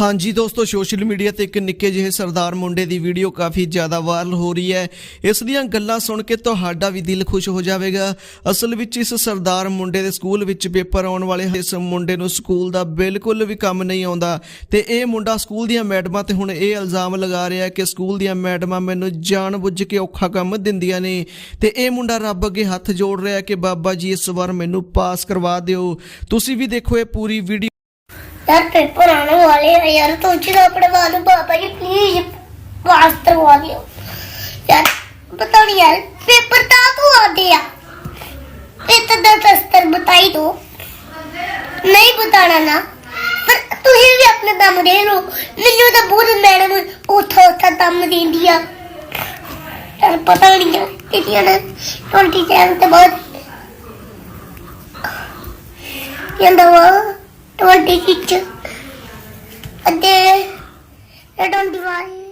ਹਾਂਜੀ ਦੋਸਤੋ, social media ਤੇ ਇੱਕ ਨਿੱਕੇ ਜਿਹੇ ਸਰਦਾਰ ਮੁੰਡੇ ਦੀ ਵੀਡੀਓ ਕਾਫੀ ਜ਼ਿਆਦਾ ਵਾਇਰਲ ਹੋ ਰਹੀ ਹੈ। ਇਸ ਦੀਆਂ ਗੱਲਾਂ ਸੁਣ ਕੇ ਤੁਹਾਡਾ ਵੀ ਦਿਲ ਖੁਸ਼ ਹੋ ਜਾਵੇਗਾ। ਅਸਲ ਵਿੱਚ ਇਸ ਸਰਦਾਰ ਮੁੰਡੇ ਦੇ ਸਕੂਲ ਵਿੱਚ ਪੇਪਰ ਆਉਣ ਵਾਲੇ ਇਸ ਮੁੰਡੇ ਨੂੰ ਸਕੂਲ ਦਾ ਬਿਲਕੁਲ ਵੀ ਕੰਮ ਨਹੀਂ ਆਉਂਦਾ। ਤੇ ਇਹ ਮੁੰਡਾ ਸਕੂਲ ਦੀਆਂ ਮੈਡਮਾਂ ਤੇ ਹੁਣ ਇਹ ਇਲਜ਼ਾਮ ਲਗਾ ਰਿਹਾ ਕਿ ਸਕੂਲ ਦੀਆਂ ਮੈਡਮਾਂ ਮੈਨੂੰ ਜਾਣਬੁੱਝ ਕੇ ਔਖਾ ਕੰਮ ਦਿੰਦੀਆਂ ਨੇ। ਤੇ ਇਹ ਮੁੰਡਾ ਰੱਬ ਅੱਗੇ ਹੱਥ ਜੋੜ ਰਿਹਾ ਕਿ ਬਾਬਾ ਜੀ, ਇਸ ਵਾਰ ਮੈਨੂੰ ਪਾਸ ਕਰਵਾ ਦਿਓ। ਤੁਸੀਂ ਵੀ ਦੇਖੋ ਇਹ ਪੂਰੀ ਵੀਡੀਓ। यार पेपर आने वाले हैं यार तो उचित पढ़वा दो पापा जी प्लीज पास करवा दियो यार पता नहीं यार पेपर था तो आ गया पेपर का दस्तर बताई दो नहीं बताना ना पर तुझे भी अपने दम दे लो मैंने तो बहुत मैडम उठा उठा दम दे दिया यार पता नहीं यार तेरिया ना ट्वेंटी सेवन के बाद ਕਹਿੰਦਾ ਵਾ 2022 and 2021